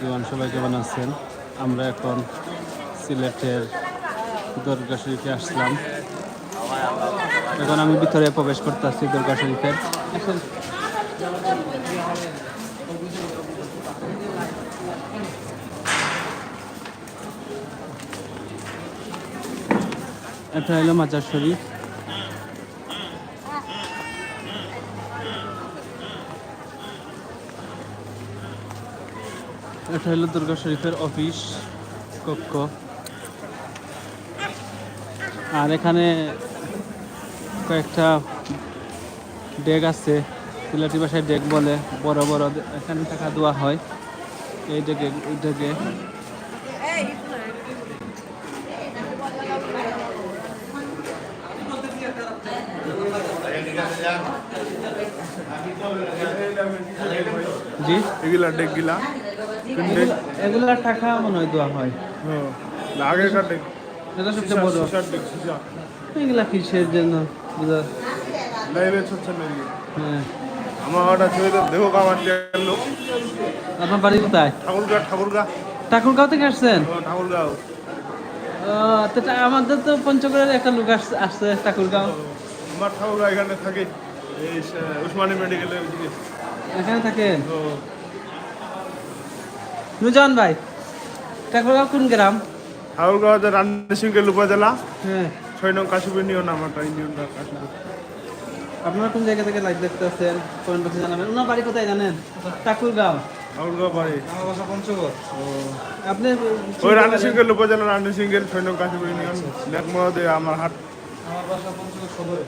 জীবন সবাই কেমন আছেন আমরা এখন সিলেটের দরগা শরীফে আসলাম। এখন আমি ভিতরে প্রবেশ করতে আসছি দরগা শরীফের। এটা হলো মাজার শরীফ। এটা হলো দুর্গা শরীফের অফিস কক্ষ। আর এখানে কয়েকটা ডেক আছে সিলেটি ভাষায় ডেক বলে, বড় বড় এখানে টাকা দেওয়া হয়, এই ডেকে এই ডেকে জি? এগুলা ডেকগুলা এগুলা- টাকা মনে হয় দেওয়া হয়। আগেকার এটা সবচেয়ে বড়। এগুলা কিসের জন্য? লাইভে হচ্ছে হ্যাঁ। আমার তো লোক আপনার বাড়ি কোথায়? ঠাকুরগা ঠাকুরগা। ঠাকুরগাঁও থেকে আসছেন? ঠাকুরগাঁও। আমাদের তো পঞ্চগড়ের একটা লোক আসছে আসছে ঠাকুরগাঁও। আমার ঠাকুরগা এখানে থাকে। এই উসমানী মেডিকেলের দিকে এখানে থাকেন? নুজান ভাই ঠাকুরগাঁও কোন গ্রাম? ঠাকুরগাঁও যে রানী সিংকে জেলা হ্যাঁ। ছয় নং কাশিপুর নিও না আমারটা ইউনিয়নটা কাশিপুর। আপনারা কোন জায়গা থেকে লাইভ দেখতে আসছেন কমেন্ট বক্সে জানাবেন। ওনার বাড়ি কোথায় জানেন? ঠাকুরগাঁও। ঠাকুরগাঁও বাড়ি। আপনি ওই রানী সিংকেল উপজেলা রানী সিংকেল ছয় নং কাশিপুর ইউনিয়ন আমার হাট আমার বাসা পঞ্চগড় সদরে।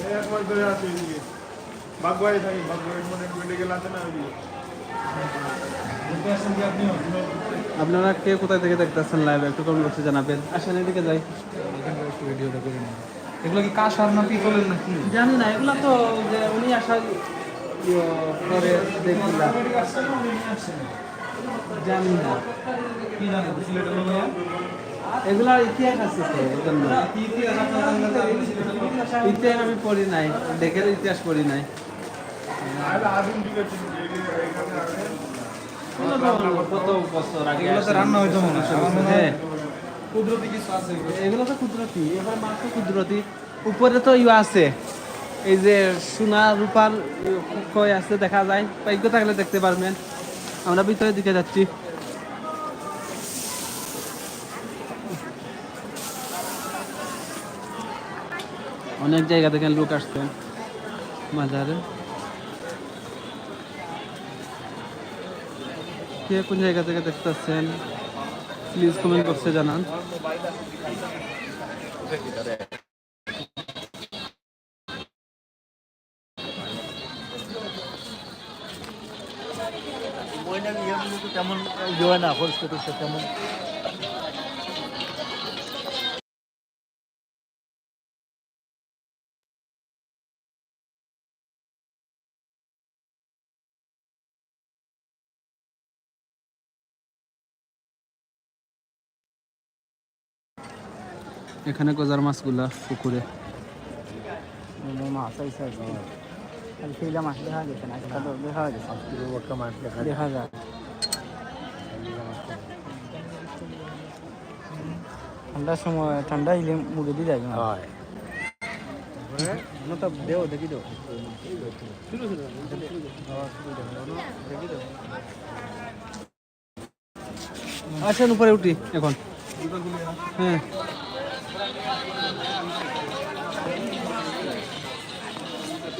এই এক মাস আছে এদিকে। বাগবাড়ি থাকি বাগবাড়ি মানে মেডিকেল আছে না ওইদিকে আপনারা কে কোথায় থেকে দেখতেছেন লাইভ একটু কমেন্ট বক্সে জানাবেন। আসেন এদিকে যাই। এগুলো কি কাঁসার না পিতলের নাকি? জানি না এগুলা তো যে উনি আসার ইয়ে পরে দেখলাম। জানি না। কি জানো সিলেটের এগুলার ইতিহাস আছে তো জন্য। ইতিহাস আমি পড়ি নাই দেখের ইতিহাস পড়ি নাই। কত বছর আগে এগুলো তো আসে। রান্না হইতো মনে হয় আমার কুদরতি কিছু আছে এগুলো। এগুলো তো কুদরতি এবার মাত্র কুদরতি। উপরে তো ইয়ে আছে। এই যে সোনা রূপার কয় আছে দেখা যায়। পাইকে থাকলে দেখতে পারবেন। আমরা ভিতরে দিকে যাচ্ছি। অনেক জায়গা থেকে লোক আসছেন মাজারে কে কোন জায়গা থেকে দেখতেছেন প্লিজ কমেন্ট বক্সে জানান। তেমন ইয়ে না তেমন এখানে গজার মাছগুলা পুকুরে। মাছ মাছ দেখা গেছে না সেটা দেখা গেছে মাছ দেখা যায়। ঠান্ডার সময় ঠান্ডা ইলে মুড়ে দিয়ে যাবে না। দেও দেখি তো আসেন উপরে উঠি এখন। হ্যাঁ।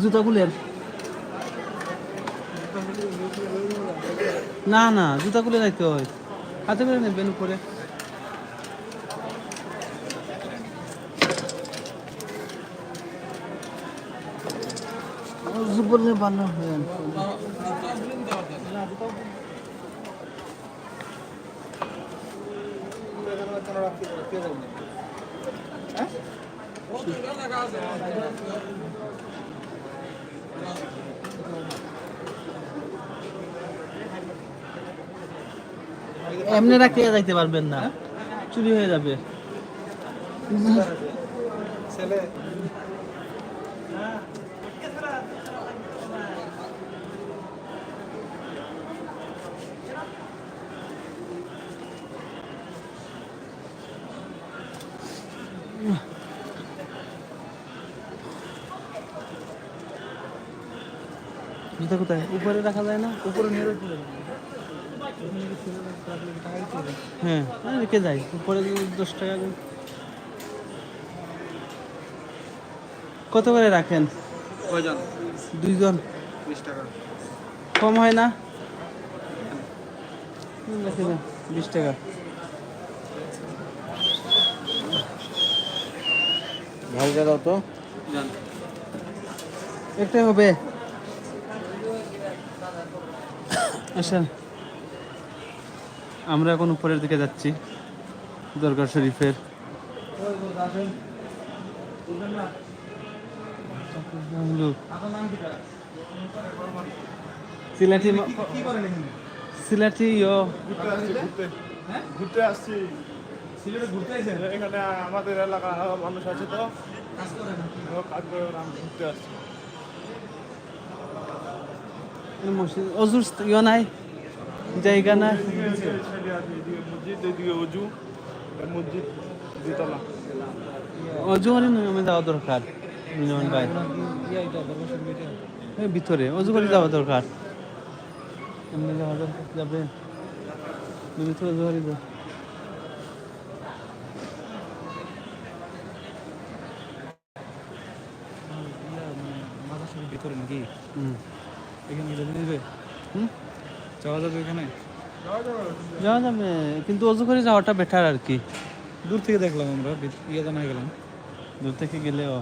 জুতা খুলেন না না জুতা খুলে যাইতে হয়। হাতে করে নেবেন উপরে। উপরে বানো হয় এমনি রাখতে যাইতে পারবেন না। চুরি হয়ে যাবে। ছেলে জুতা কোথায়? উপরে রাখা যায় না? উপরে নিয়ে যাচ্ছে হ্যাঁ না, রেখে যাই। উপরে দশ টাকা করে। কত করে রাখেন? কয়জন? দুইজন। বিশ টাকা। কম হয় না? যান, বিশ টাকা। ভালো দাও তো। একটাই হবে। আসেন। আমরা এখন উপরের দিকে যাচ্ছি দরগার শরীফের। সিলেটি সিলেটি ঘুরতে আসছি হ্যাঁ ঘুরতে আসছি সিলেটে ঘুরতে এখানে আমাদের এলাকা মানুষ আছে তো। কাজ করেন ও কাজ করে ঘুরতে আসছি। মসজিদ অজুর ইয়ে নাই জায়গা নাই মসজিদ এদিকে অজু মসজিদ দুতলা অজু করে নামে যাওয়া দরকার ভিতরে অজু করে যাওয়া দরকার এমনি যাওয়া দরকার যাবে ভিতরে অজু করে। ভিতরে নাকি হুম এখানে হুম? যাওয়া যাবে এখানে? যাওয়া যাবে কিন্তু অজু করে যাওয়াটা বেটার আর কি। দূর থেকে দেখলাম আমরা ইয়ে জানা গেলাম। দূর থেকে গেলেও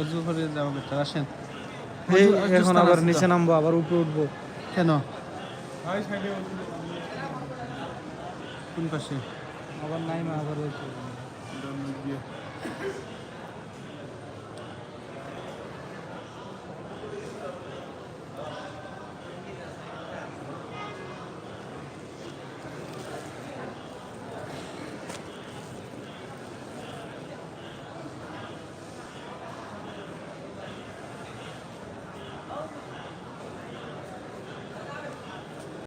অজু করে যাওয়া বেটার আসেন। এই এখন আবার নিচে নামবো আবার উপরে উঠবো। কেন? কোন পাশে? আবার নাই মা আবার